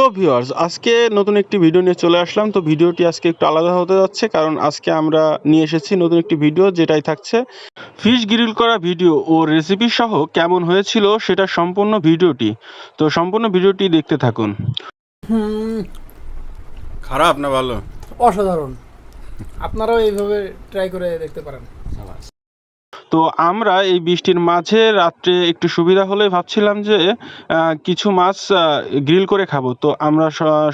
তো ভিউয়ার্স আজকে নতুন একটি ভিডিও নিয়ে চলে আসলাম। তো ভিডিওটি আজকে একটু আলাদা হতে যাচ্ছে কারণ আজকে আমরা নিয়ে এসেছি নতুন একটি ভিডিও যেটাই থাকছে ফিশ গ্রিল করা ভিডিও ও রেসিপি সহ কেমন হয়েছিল সেটা সম্পূর্ণ ভিডিওটি তো সম্পূর্ণ ভিডিওটি দেখতে থাকুন। খারাপ না ভালো? অসাধারণ। আপনারাও এইভাবে ট্রাই করে দেখতে পারেন। তো আমরা এই বৃষ্টির মাঝে রাত্রে একটু সুবিধা হলে ভাবছিলাম যে কিছু মাছ গ্রিল করে খাব। তো আমরা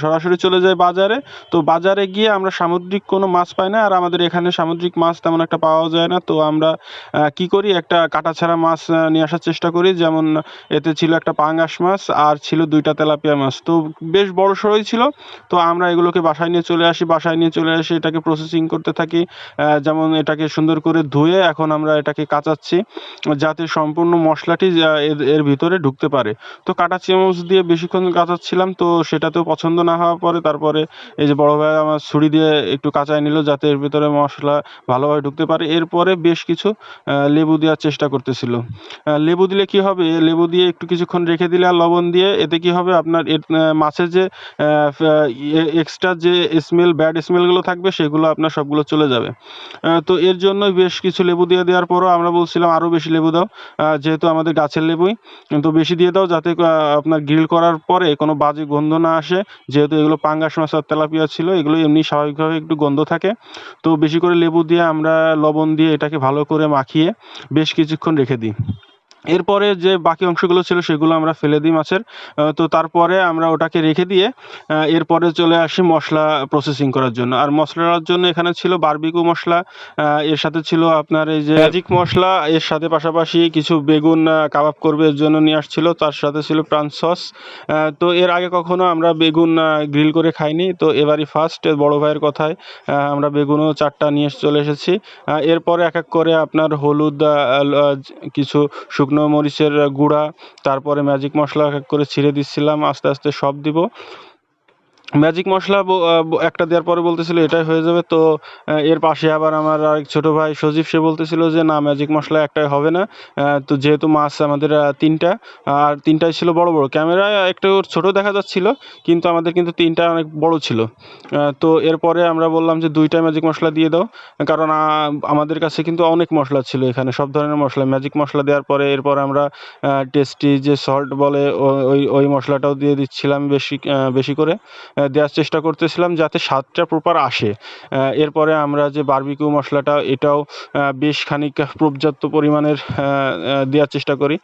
সরাসরি চলে যাই বাজারে। তো বাজারে গিয়ে আমরা সামুদ্রিক কোনো মাছ পাই না, আর আমাদের এখানে সামুদ্রিক মাছ তেমন একটা পাওয়া যায় না। তো আমরা কি করি, একটা কাটাছাড়া মাছ নিয়ে আসার চেষ্টা করি। যেমন এতে ছিল একটা পাঙ্গাস মাছ, আর ছিল দুইটা তেলাপিয়া মাছ। তো বেশ বড় সড়ই ছিল। তো আমরা এগুলোকে বাসায় নিয়ে চলে আসি, বাসায় নিয়ে চলে আসি এটাকে প্রসেসিং করতে থাকি। যেমন এটাকে সুন্দর করে ধুয়ে এখন আমরা এটাকে কাচাচ্ছি যাতে সম্পূর্ণ মশলাটি এর এর ভিতরে ঢুকতে পারে। তো কাটা চামচ দিয়ে বেশিক্ষণ কাচাচ্ছিলাম, তো সেটাতেও পছন্দ না হওয়ার পরে তারপরে এই যে বড় ভাই আমার ছুরি দিয়ে একটু কাঁচাই নিল, যাতে এর ভিতরে মশলা ভালোভাবে ঢুকতে পারে। এরপরে বেশ কিছু লেবু দেওয়ার চেষ্টা করতেছিল। লেবু দিলে কি হবে? লেবু দিয়ে একটু কিছুক্ষণ রেখে দিলে আর লবণ দিয়ে এতে কি হবে? আপনার মাছের যে এক্সট্রা যে স্মেল ব্যাড স্মেলগুলো থাকবে, সেগুলো আপনার সবগুলো চলে যাবে। তো এর জন্য বেশ কিছু লেবু দিয়ে দেওয়ার পরও আমরা বলছিলাম আরও বেশি লেবু দাও। যেহেতু আমাদের গাছের লেবুই, কিন্তু বেশি দিয়ে দাও যাতে আপনার গ্রিল করার পরে কোনো বাজে গন্ধ না আসে। যেহেতু এগুলো পাঙ্গাস মাছ আর তেলাপিয়া ছিল এগুলো এমনি স্বাভাবিকভাবে একটু গন্ধ থাকে। তো বেশি করে লেবু দিয়ে আমরা লবণ দিয়ে এটাকে ভালো করে মাখিয়ে বেশ কিছুক্ষণ রেখে দিই। এরপরে যে বাকি অংশগুলো ছিল সেগুলো আমরা ফেলে দিই মাছের। তো তারপরে আমরা ওটাকে রেখে দিয়ে এরপরে চলে আসি মশলা প্রসেসিং করার জন্য। আর মশলার জন্য এখানে ছিল বারবিকিউ মশলা এর সাথে ছিল আপনার এই যে ম্যাজিক মশলা, এর সাথে পাশাপাশি কিছু বেগুন কাবাব করবে এর জন্য নিয়ে আসছিল। তার সাথে ছিল প্রাণ সস তো এর আগে কখনো আমরা বেগুন গ্রিল করে খাইনি। তো এবারই ফার্স্ট বড় ভাইয়ের কথায় আমরা বেগুনও চারটা নিয়ে চলে এসেছি। এরপরে এক এক করে আপনার হলুদ কিছু শুকনো মরিচের গুঁড়া তারপরে ম্যাজিক মশলা এক এক করে ছিঁড়ে দিচ্ছিলাম আস্তে আস্তে সব দিব। ম্যাজিক মশলা একটা দেওয়ার পরে বলতেছিল এটাই হয়ে যাবে। তো এর পাশে আবার আমার আরেক ছোট ভাই সজীব, সে বলতেছিল যে, না ম্যাজিক মশলা একটাই হবে না। তো যেহেতু মাছ আমাদের তিনটা, আর তিনটাই ছিল বড় বড়। ক্যামেরায় একটু ছোট দেখা যাচ্ছিল, কিন্তু আমাদের কিন্তু তিনটা অনেক বড় ছিল। তো এরপরে আমরা বললাম যে দুইটা ম্যাজিক মশলা দিয়ে দাও। কারণ আমাদের কাছে কিন্তু অনেক মশলা ছিল এখানে, সব ধরনের মশলা। ম্যাজিক মশলা দেওয়ার পরে এরপর আমরা টেস্টি যে সল্ট বলে ওই ওই মশলাটাও দিয়ে দিচ্ছিলাম বেশি বেশি করে। দেওয়ার চেষ্টা করতেছিলাম যাতে স্বাদটা প্রপার আসে। এরপরে আমরা যে বারবিকিউ মশলাটা, এটাও বেশ খানিক পর্যাপ্ত পরিমাণের দেওয়ার চেষ্টা করি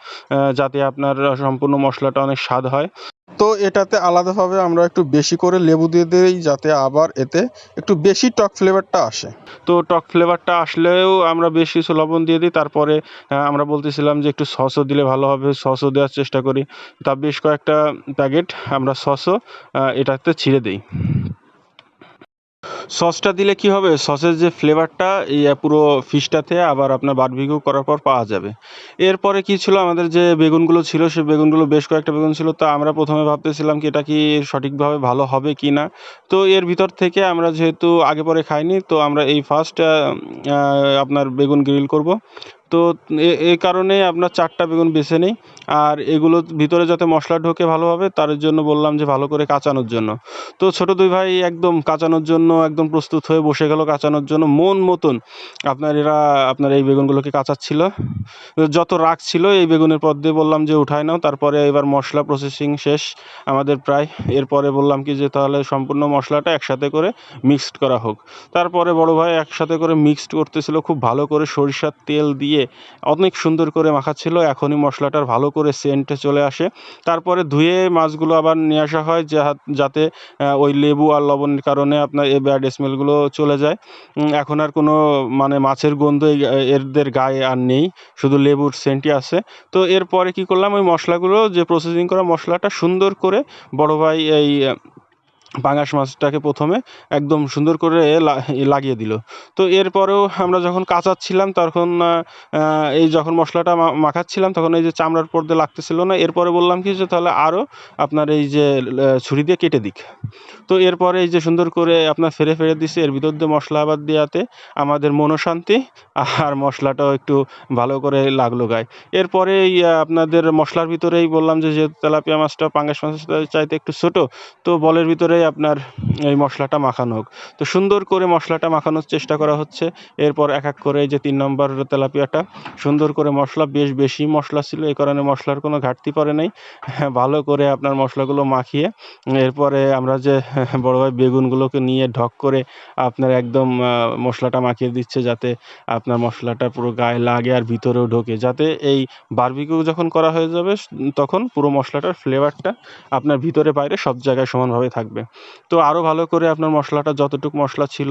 যাতে আপনার সম্পূর্ণ মশলাটা অনেক স্বাদ হয়। তো এটাতে আলাদাভাবে আমরা একটু বেশি করে লেবু দিয়ে দিই যাতে আবার এতে একটু বেশি টক ফ্লেভারটা আসে। তো টক ফ্লেভারটা আসলেও আমরা বেশ কিছু লবণ দিয়ে দিই, তারপরে আমরা বলতেছিলাম যে একটু সসও দিলে ভালো হবে, সসও দেওয়ার চেষ্টা করি। তা বেশ কয়েকটা প্যাকেট আমরা সসও এটাতে ছিঁড়ে দিই। সসটা দিলে কি হবে? সসের যে ফ্লেভারটা এই পুরো ফিশটাতে আবার আপনার বারবিকিউ করার পর পাওয়া যাবে। এরপরে কি ছিল? আমাদের যে বেগুনগুলো ছিল সে বেগুনগুলো বেশ কয়েকটা বেগুন ছিল। তো আমরা প্রথমে ভাবতেছিলাম কি এটা কি সঠিকভাবে ভালো হবে কি না? তো এর ভিতর থেকে আমরা যেহেতু আগে পরে খাইনি, তো আমরা এই ফার্স্ট আপনার বেগুন গ্রিল করব। তো এ- এই কারণে আপনার চারটা বেগুন বেছে নেই। আর এগুলো ভিতরে যাতে মশলা ঢোকে ভালোভাবে তার জন্য বললাম যে ভালো করে কাঁচানোর জন্য। তো ছোট দুই ভাই একদম কাঁচানোর জন্য, একদম প্রস্তুত হয়ে বসে গেল কাঁচানোর জন্য। মন মতন আপনার এরা, আপনার এই বেগুনগুলোকে কাঁচাচ্ছিল। যত রাগ ছিল এই বেগুনের পর দিয়ে বললাম যে উঠায় নাও, তারপরে এবার মশলা প্রসেসিং শেষ আমাদের প্রায়। এরপরে বললাম কি যে তাহলে সম্পূর্ণ মশলাটা একসাথে করে মিক্সড করা হোক। তারপরে বড় ভাই একসাথে করে মিক্সড করতেছিল, খুব ভালো করে সরিষার তেল দিয়ে অনেক সুন্দর করে মাখাচ্ছিল, এখনই মশলাটার ভালো করে সেন্টে চলে আসে। তারপরে ধুয়ে মাছগুলো আবার নিয়ে আসা হয় যাতে ওই লেবু আর লবণের কারণে আপনার এই ব্যাড স্মেলগুলো চলে যায়। এখন আর কোনো মানে মাছের গন্ধ এদের গায়ে আর নেই, শুধু লেবুর সেন্টই আছে। তো এরপরে কি করলাম, ওই মশলাগুলো যে প্রসেসিং করা মশলাটা সুন্দর করে বড় ভাই এই পাঙাশ মাছটাকে প্রথমে একদম সুন্দর করে লাগিয়ে দিল। তো এরপরেও আমরা যখন কাঁচাচ্ছিলাম তখন এই যখন মশলাটা মাখাচ্ছিলাম তখন এই যে চামড়ার পর্দে লাগতেছিল না। এরপরে বললাম কি যে তাহলে আরও আপনার এই যে ছুরি দিয়ে কেটে দিক। তো এরপরে এই যে সুন্দর করে আপনার ফেরে ফেরে দিছে। এর ভিতর দিয়ে মশলা আবার দেওয়াতে আমাদের মনোশান্তি আর মশলাটাও একটু ভালো করে লাগল গায়ে। এরপরে আপনাদের মশলার ভিতরেই বললাম যে যেহেতু তেলাপিয়া মাছটা পাঙ্গাস মাছের চাইতে একটু ছোটো, তো বলের আপনার এই মশলাটা মাখানো হোক। তো সুন্দর করে মশলাটা মাখানোর চেষ্টা করা হচ্ছে। এরপর এক এক করে যে তিন নম্বর তেলাপিয়াটা সুন্দর করে মশলা বেশ বেশি মশলা ছিল এই কারণে মশলার কোনো ঘাটতি পড়ে নাই। হ্যাঁ, ভালো করে আপনার মশলাগুলো মাখিয়ে এরপরে আমরা যে বড় ভাই বেগুনগুলোকে নিয়ে ঢক করে আপনার একদম মশলাটা মাখিয়ে দিচ্ছে যাতে আপনার মশলাটা পুরো গায়ে লাগে আর ভিতরেও ঢোকে। যাতে এই বারবিকিউ যখন করা হয়ে যাবে তখন পুরো মশলাটার ফ্লেভারটা আপনার ভিতরে বাইরে সব জায়গায় সমানভাবে থাকবে। তো আরও ভালো করে আপনার মশলাটা যতটুকু মশলা ছিল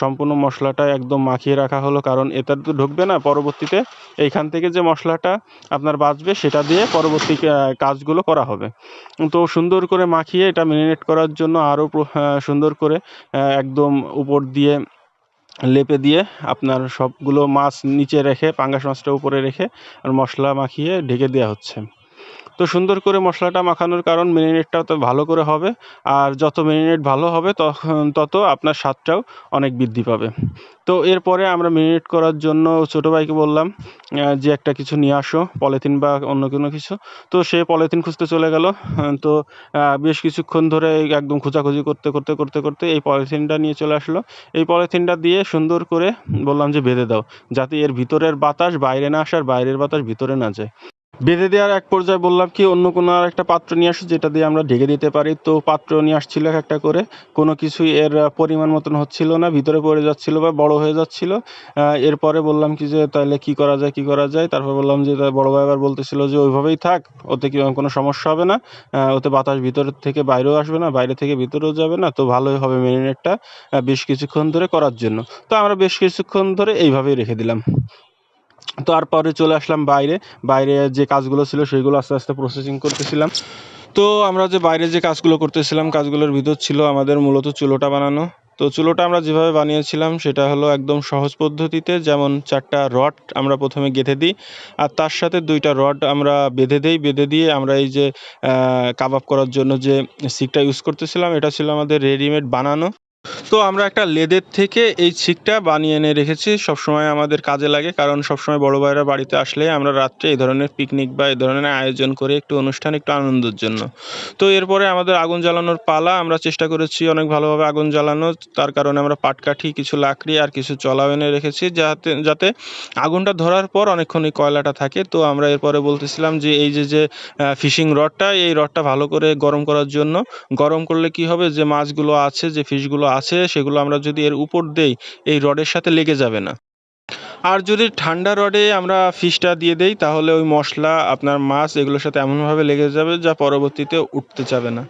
সম্পূর্ণ মশলাটা একদম মাখিয়ে রাখা হলো। কারণ এটা তো ঢুকবে না পরবর্তীতে। এইখান থেকে যে মশলাটা আপনার বাঁচবে, সেটা দিয়ে পরবর্তী কাজগুলো করা হবে। তো সুন্দর করে মাখিয়ে এটা ম্যারিনেট করার জন্য আরও সুন্দর করে একদম উপর দিয়ে লেপে দিয়ে আপনার সবগুলো মাছ নিচে রেখে, পাঙ্গাস মাছটা উপরে রেখে আর মশলা মাখিয়ে ঢেকে দেওয়া হচ্ছে। তো সুন্দর করে মশলাটা মাখানোর কারণ ম্যারিনেটটা তো ভালো করে হবে। আর যত ম্যারিনেট ভালো হবে, তখন তত আপনার স্বাদটাও অনেক বৃদ্ধি পাবে। তো এরপরে আমরা ম্যারিনেট করার জন্য ছোটো ভাইকে বললাম যে একটা কিছু নিয়ে আসো, পলিথিন বা অন্য কোনো কিছু। তো সে পলিথিন খুঁজতে চলে গেল। তো বেশ কিছুক্ষণ ধরে একদম খোঁজাখুঁজি করতে করতে করতে করতে এই পলিথিনটা নিয়ে চলে আসলো। এই পলিথিনটা দিয়ে সুন্দর করে বললাম যে বেঁধে দাও, যাতে এর ভিতরের বাতাস বাইরে না আসে আর বাইরের বাতাস ভিতরে না যায়। বেঁধে দেওয়ার এক পর্যায়ে বললাম কি, অন্য কোনো আর একটা পাত্র নিয়ে আসো যেটা দিয়ে আমরা ঢেকে দিতে পারি। তো পাত্র নিয়ে আসছিল এক একটা করে। কোনো কিছুই এর পরিমাণ মতন হচ্ছিল না, ভিতরে পড়ে যাচ্ছিল বা বড় হয়ে যাচ্ছিল। এরপরে বললাম কি যে তাহলে কি করা যায়, কি করা যায়? তারপর বললাম যে বড় ভাই আবার বলতেছিল যে, ওইভাবেই থাক, ওতে কি কোনো সমস্যা হবে না। ওতে বাতাস ভিতর থেকে বাইরেও আসবে না, বাইরে থেকে ভিতরেও যাবে না। তো ভালোই হবে ম্যারিনেটটা বেশ কিছুক্ষণ ধরে করার জন্য। তো আমরা বেশ কিছুক্ষণ ধরে এইভাবেই রেখে দিলাম। তারপরে চলে আসলাম বাইরে। বাইরে যে কাজগুলো ছিল সেগুলো আস্তে আস্তে প্রসেসিং করতেছিলাম। তো আমরা যে বাইরে যে কাজগুলো করতেছিলাম, কাজগুলোর ভিতর ছিল আমাদের মূলত চুলোটা বানানো। তো চুলোটা আমরা যেভাবে বানিয়েছিলাম, সেটা হলো একদম সহজ পদ্ধতিতে, যেমন চারটা রড আমরা প্রথমে গেঁথে দিই, আর তার সাথে দুইটা রড আমরা বেঁধে দিই। বেঁধে দিয়ে আমরা এই যে কাবাব করার জন্য যে সিকটা ইউজ করতেছিলাম, এটা ছিল আমাদের রেডিমেড বানানো। তো আমরা একটা লেদের থেকে এই ছিকটা বানিয়ে এনে রেখেছি। সবসময় আমাদের কাজে লাগে, কারণ সবসময় বড় ভাইরা বাড়িতে আসলে আমরা রাত্রে এই ধরনের পিকনিক বা এই ধরনের আয়োজন করে একটু অনুষ্ঠান, একটু আনন্দের জন্য। তো এরপরে আমাদের আগুন জ্বালানোর পালা আমরা চেষ্টা করেছি অনেক ভালোভাবে আগুন জ্বালানো। তার কারণে আমরা পাটকাঠি, কিছু লাকড়ি আর কিছু চলাও এনে রেখেছি যাতে যাতে আগুনটা ধরার পর অনেকক্ষণ এই কয়লাটা থাকে। তো আমরা এরপরে বলতেছিলাম যে এই যে যে ফিশিং রডটা এই রডটা ভালো করে গরম করার জন্য। গরম করলে কি হবে? যে মাছগুলো আছে, যে ফিশগুলো আছে সেগুলো আমরা যদি এর উপর দেই এই রডের সাথে লেগে যাবে না। আর যদি ঠান্ডা রডে আমরা ফিশটা দিয়ে দেই, তাহলে ওই মশলা, আপনার মাছ এগুলোর সাথে এমনভাবে লেগে যাবে যা পরবর্তীতে উঠতে যাবে না।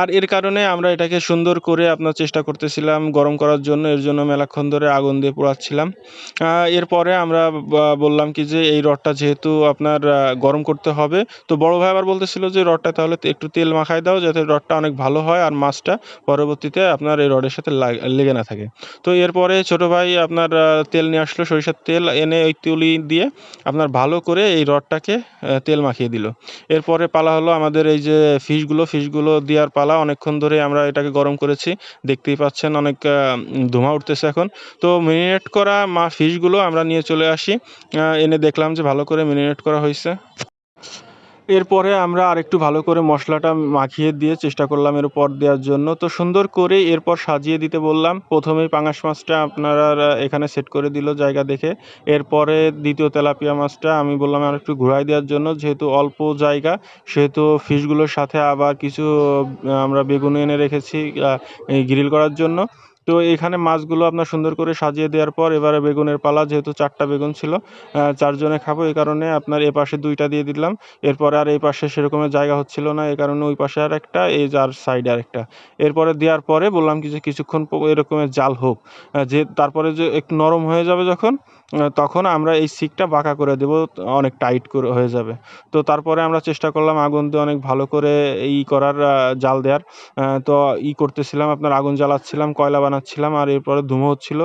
আর এর কারণে আমরা এটাকে সুন্দর করে আপনার চেষ্টা করতেছিলাম গরম করার জন্য, এর জন্য মেলাক্ষণ ধরে আগুন দিয়ে পোড়াচ্ছিলাম। এরপরে আমরা বললাম কি যে এই রডটা যেহেতু আপনার গরম করতে হবে, তো বড় ভাই আবার বলতেছিল যে, রডটা তাহলে একটু তেল মাখায় দাও যাতে রডটা অনেক ভালো হয় আর মাছটা পরবর্তীতে আপনার এই রডের সাথে লেগে না থাকে। তো এরপরে ছোট ভাই আপনার তেল নিয়ে আসলো, সরিষার তেল। এনে ওই তুলি দিয়ে আপনার ভালো করে এই রডটাকে তেল মাখিয়ে দিল। এরপরে পালা হলো আমাদের এই যে ফিশগুলো ফিশগুলো দেওয়ার পালা। অনেকক্ষণ ধরে আমরা এটাকে গরম করেছি। দেখতেই পাচ্ছেন অনেক ধোঁয়া উঠতেছে এখন। তো মেরিনেট করা মা ফিশগুলো আমরা নিয়ে চলে আসি। এনে দেখলাম যে ভালো করে মেরিনেট করা হয়েছে। এরপরে আমরা আরেকটু ভালো করে মশলাটা মাখিয়ে দিয়ে চেষ্টা করলাম এর উপর দেওয়ার জন্য। তো সুন্দর করে এরপর সাজিয়ে দিতে বললাম। প্রথমেই পাঙাশ মাছটা আপনারা এখানে সেট করে দিল জায়গা দেখে। এরপরে দ্বিতীয় তেলাপিয়া মাছটা আমি বললাম আর একটু ঘুরাই দেওয়ার জন্য। যেহেতু অল্প জায়গা, সেহেতু ফিশগুলোর সাথে আবার কিছু আমরা বেগুন এনে রেখেছি গ্রিল করার জন্য। তো এখানে মাছগুলো আপনার সুন্দর করে সাজিয়ে দেওয়ার পর এবারে বেগুনের পালা, যেহেতু চারটা বেগুন ছিল চারজনে খাব। এই কারণে আপনার এ পাশে দুইটা দিয়ে দিলাম। এরপরে আর এই পাশে সেরকমের জায়গা হচ্ছিল না এই কারণে ওই পাশে আর একটা, এই যার সাইডে আর একটা। এরপরে দেওয়ার পরে বললাম কি যে কিছুক্ষণ এরকমের জাল হোক। যে তারপরে যে একটু নরম হয়ে যাবে যখন তখন আমরা এই সিকটা বাঁকা করে দেব, অনেক টাইট করে হয়ে যাবে। তো তারপরে আমরা চেষ্টা করলাম আগুন দিয়ে অনেক ভালো করে ই করার জাল দেওয়ার তো ই করতেছিলাম, আপনার আগুন জ্বালাচ্ছিলাম, কয়লা বানাচ্ছিলাম, আর এরপরে ধুমো হচ্ছিল।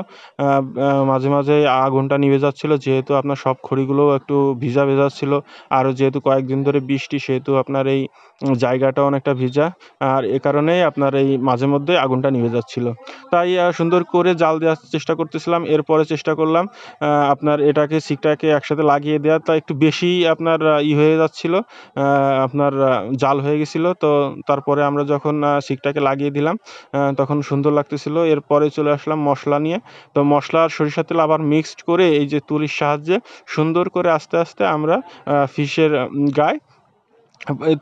মাঝে মাঝে আগুনটা নিভে যাচ্ছিল, যেহেতু আপনার সব খড়িগুলো একটু ভিজা ভেজা ছিল, আর যেহেতু কয়েকদিন ধরে বৃষ্টি, সেহেতু আপনার এই জায়গাটা অনেকটা ভিজা, আর এ কারণেই আপনার এই মাঝে মধ্যে আগুনটা নিভে যাচ্ছিল। তাই সুন্দর করে জাল দেওয়ার চেষ্টা করতেছিলাম, এরপরে চেষ্টা করলাম আপনার এটাকে সিটটাকে একসাথে লাগিয়ে দেওয়া তা একটু বেশি আপনার ই হয়ে যাচ্ছিল আপনার জাল হয়ে গেছিল। তো তারপরে আমরা যখন শিকটাকে লাগিয়ে দিলাম তখন সুন্দর লাগতেছিলো। এরপরে চলে আসলাম মশলা নিয়ে। তো মশলা আর সরিষার তেল আবার মিক্সড করে এই যে তুলির সাহায্যে সুন্দর করে আস্তে আস্তে আমরা ফিশের গায়ে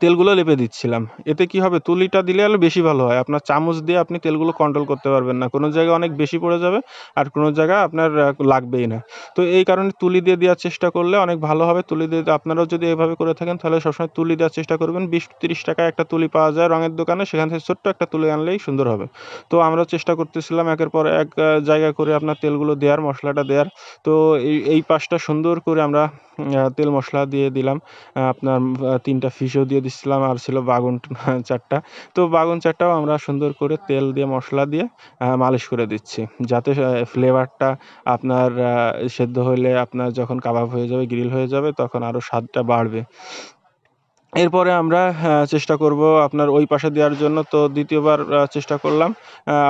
তেলগুলো লেপে দিচ্ছিলাম। এতে কি হবে? তুলিটা দিলে আরও বেশি ভালো হয়। আপনার চামচ দিয়ে আপনি তেলগুলো কন্ট্রোল করতে পারবেন না। কোনো জায়গায় অনেক বেশি পড়ে যাবে আর কোনো জায়গায় আপনার লাগবেই না। তো এই কারণে তুলি দিয়ে দেওয়ার চেষ্টা করলে অনেক ভালো হবে। তুলি দিয়ে আপনারাও যদি এভাবে করে থাকেন, তাহলে সবসময় তুলি দেওয়ার চেষ্টা করবেন। বিশ, তিরিশ টাকায় একটা তুলি পাওয়া যায় রঙের দোকানে। সেখান থেকে ছোট্ট একটা তুলি আনলেই সুন্দর হবে। তো আমরা চেষ্টা করতেছিলাম একের পর এক জায়গা করে আপনার তেলগুলো দেওয়ার, মশলাটা দেওয়ার। তো এই এই পাশটা সুন্দর করে আমরা তেল মশলা দিয়ে দিলাম। আপনার তিনটা ফিশও দিয়ে দিচ্ছিলাম আর ছিল বাগুন চারটা তো বাগুন চারটাও আমরা সুন্দর করে তেল দিয়ে, মশলা দিয়ে মালিশ করে দিচ্ছি। যাতে ফ্লেভারটা আপনার সেদ্ধ হলে আপনার যখন কাবাব হয়ে যাবে গ্রিল হয়ে যাবে, তখন আরও স্বাদটা বাড়বে। এরপরে আমরা চেষ্টা করব আপনার ওই পাশে দেওয়ার জন্য। তো দ্বিতীয়বার চেষ্টা করলাম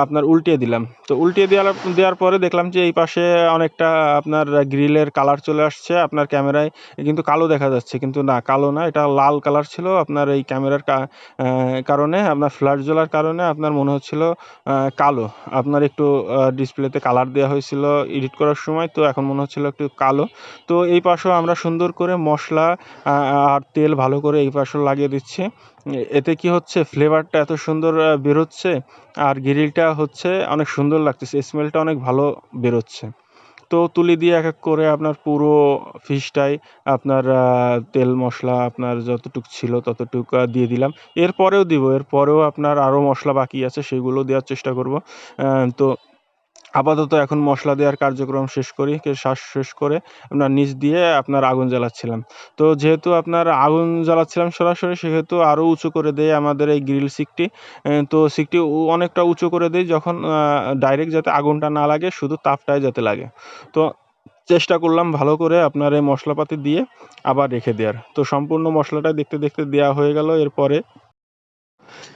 আপনার উল্টিয়ে দিলাম। তো উল্টিয়ে দেওয়ার দেওয়ার পরে দেখলাম যে এই পাশে অনেকটা আপনার গ্রিলের কালার চলে আসছে আপনার ক্যামেরায়। কিন্তু কালো দেখা যাচ্ছে, কিন্তু না, কালো না, এটা লাল কালার ছিল আপনার এই ক্যামেরার কারণে, আপনার ফ্ল্যাশ জ্বলার কারণে আপনার মনে হচ্ছিল কালো। আপনার একটু ডিসপ্লেতে কালার দেওয়া হয়েছিল এডিট করার সময়, তো এখন মনে হচ্ছিল একটু কালো। তো এই পাশেও আমরা সুন্দর করে মশলা আর তেল ভালো করে এই পাশে লাগিয়ে দিচ্ছি। এতে কি হচ্ছে? ফ্লেভারটা এত সুন্দর বেরোচ্ছে আর গ্রিলটা হচ্ছে অনেক সুন্দর লাগতেছে। স্মেলটা অনেক ভালো বেরোচ্ছে। তো তুলি দিয়ে এক এক করে আপনার পুরো ফিশটাই আপনার তেল মশলা আপনার যতটুক ছিল ততটুক দিয়ে দিলাম। এরপরেও দিব। এরপরেও আপনার আরও মশলা বাকি আছে, সেগুলো দেওয়ার চেষ্টা করব। তো আপাতত এখন মশলা দেওয়ার কার্যক্রম শেষ করি শ্বাস শেষ করে আপনার নিচ দিয়ে আপনার আগুন জ্বালাচ্ছিলাম। তো যেহেতু আপনার আগুন জ্বালাচ্ছিলাম সরাসরি, সেহেতু আরও উঁচু করে দেয় আমাদের এই গ্রিল সিকটি তো সিকটি অনেকটা উঁচু করে দেয় যখন ডাইরেক্ট যাতে আগুনটা না লাগে, শুধু তাপটাই যাতে লাগে। তো চেষ্টা করলাম ভালো করে আপনার এই মশলাপাতি দিয়ে আবার রেখে দেওয়ার। তো সম্পূর্ণ মশলাটা দেখতে দেখতে দেওয়া হয়ে গেল। এরপরে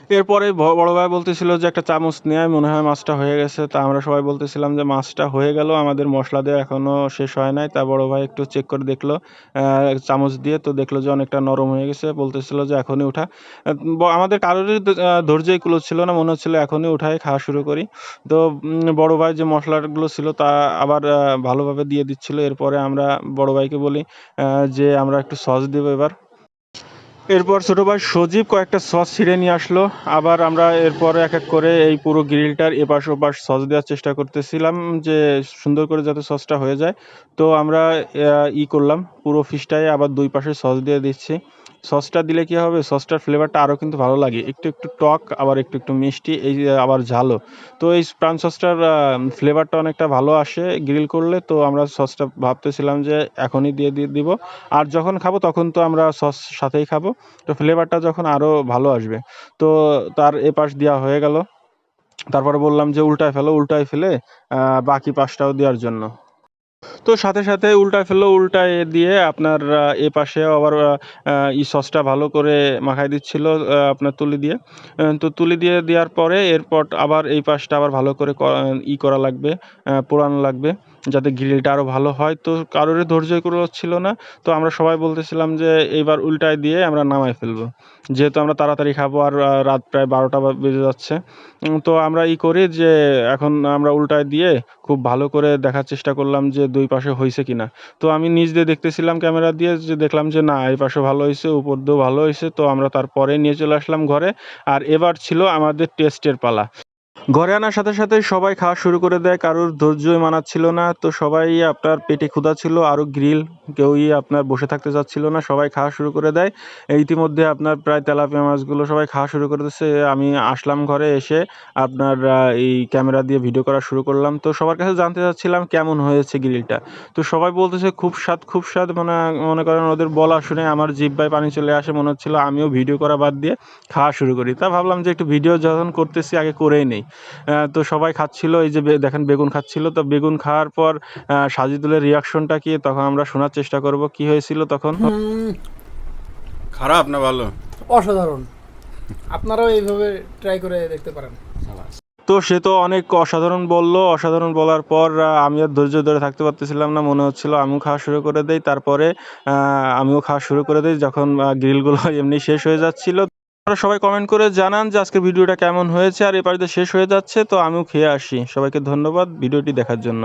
এরপরে বড় ভাই বলতেছিল যে একটা চামচ নেয়, মনে হয় মাছটা হয়ে গেছে। তা আমরা সবাই বলতেছিলাম যে মাছটা হয়ে গেল, আমাদের মশলা দেওয়া এখনও শেষ হয় নাই। তা বড় ভাই একটু চেক করে দেখল চামচ দিয়ে তো দেখল যে অনেকটা নরম হয়ে গেছে। বলতেছিল যে এখনই উঠা। আমাদের কারোরই দ- কুলো ছিল না, মনে হচ্ছিল এখনই উঠাই, খাওয়া শুরু করি। তো বড় ভাই যে মশলাগুলো ছিল তা আবার ভালোভাবে দিয়ে দিচ্ছিল। এরপরে আমরা বড় ভাইকে বলি যে আমরা একটু সস দেবো এবার। এরপর ছোট ভাই সজীব কয়েকটা সস ছিঁড়ে নিয়ে আসলো। আবার আমরা এরপর এক এক করে এই পুরো গ্রিলটার এপাশ ওপাশ সস দেওয়ার চেষ্টা করতেছিলাম যে সুন্দর করে যাতে সসটা হয়ে যায়। তো আমরা ই করলাম, পুরো ফিশটায় আবার দুই পাশে সস দিয়ে দিচ্ছি। সসটা দিলে কি হবে? সসটার ফ্লেভারটা আরও কিন্তু ভালো লাগে। একটু একটু টক, আবার একটু একটু মিষ্টি, এই আবার ঝালও। তো এই প্রাণ সসটার ফ্লেভারটা অনেকটা ভালো আসে গ্রিল করলে। তো আমরা সসটা ভাবতেছিলাম যে এখনই দিয়ে দিয়ে দিব। আর যখন খাব তখন তো আমরা সস সাথেই খাব। তো ফ্লেভারটা যখন আরও ভালো আসবে। তো তার এ পাশ দেওয়া হয়ে গেল। তারপরে বললাম যে উল্টায় ফেলো, উল্টায় ফেলে বাকি পাশটাও দেওয়ার জন্য। তো সাথে সাথে উল্টায় ফেলল, উল্টায় দিয়ে আপনার এ পাশেও আবার ই সসটা ভালো করে মাখাই দিচ্ছিল আপনার তুলি দিয়ে। তো তুলি দিয়ে দেওয়ার পরে এরপর আবার এই পাশটা আবার ভালো করে ই করা লাগবে পোড়ানো লাগবে। যাতে গ্রিলটা আরও ভালো হয়। তো কারোরই ধৈর্য করে হচ্ছিল না। তো আমরা সবাই বলতেছিলাম যে, এইবার উল্টায় দিয়ে আমরা নামাই ফেলব। যেহেতু আমরা তাড়াতাড়ি খাব আর রাত প্রায় বারোটা বেজে যাচ্ছে। তো আমরা ই করি যে, এখন আমরা উল্টায় দিয়ে খুব ভালো করে দেখার চেষ্টা করলাম যে, দুই পাশে হয়েছে কি না তো আমি নিজ দিয়ে দেখতেছিলাম ক্যামেরা দিয়ে যে, দেখলাম যে, না, এই পাশে ভালো হয়েছে উপর দিয়েও ভালো হয়েছে তো আমরা তারপরে নিয়ে চলে আসলাম ঘরে। আর এবার ছিল আমাদের টেস্টের পালা। ঘরে আনার সাথে সাথে সবাই খাওয়া শুরু করে দেয়। কারোর ধৈর্যই মানাচ্ছিল না। তো সবাই আপনার পেটে ক্ষুধা ছিল আরও গ্রিল কেউই আপনার বসে থাকতে চাচ্ছিল না। সবাই খাওয়া শুরু করে দেয়। ইতিমধ্যে আপনার প্রায় তেলাপিয়া মাছগুলো সবাই খাওয়া শুরু করে দিচ্ছে। আমি আসলাম ঘরে এসে আপনার এই ক্যামেরা দিয়ে ভিডিও করা শুরু করলাম। তো সবার কাছে জানতে চাচ্ছিলাম কেমন হয়েছে গ্রিলটা তো সবাই বলতেছে, খুব স্বাদ খুব স্বাদ। মানে মনে করেন ওদের বলা শুনে আমার জিব্বায় পানি চলে আসে। মনে হচ্ছিল আমিও ভিডিও করা বাদ দিয়ে খাওয়া শুরু করি। তা ভাবলাম যে একটু ভিডিও যখন করতেছি, আগে করেই নেই। তো সবাই খাচ্ছিল এই যে দেখেন বেগুন খাচ্ছিল তো বেগুন খাওয়ার পর সাজিদুলের রিয়াকশনটা কি? তখন আমরা শোনার চেষ্টা করব কি হয়েছিল তখন? খারাপ না ভালো? অসাধারণ। আপনারাও এইভাবে ট্রাই করে দেখতে পারেন। তো সে তো অনেক অসাধারণ বলল অসাধারণ বলার পর আহ, আমি আর ধৈর্য ধরে থাকতে পারতেছিলাম না মনে হচ্ছিল আমিও খাওয়া শুরু করে দেই তারপরে আহ, আমিও খাওয়া শুরু করে দিই যখন গ্রিলগুলো এমনি শেষ হয়ে যাচ্ছিল। আপনারা সবাই কমেন্ট করে জানান যে আজকের ভিডিওটা কেমন হয়েছে আর এ পারিতে শেষ হয়ে যাচ্ছে, তো আমিও খেয়ে আসি। সবাইকে ধন্যবাদ ভিডিওটি দেখার জন্য।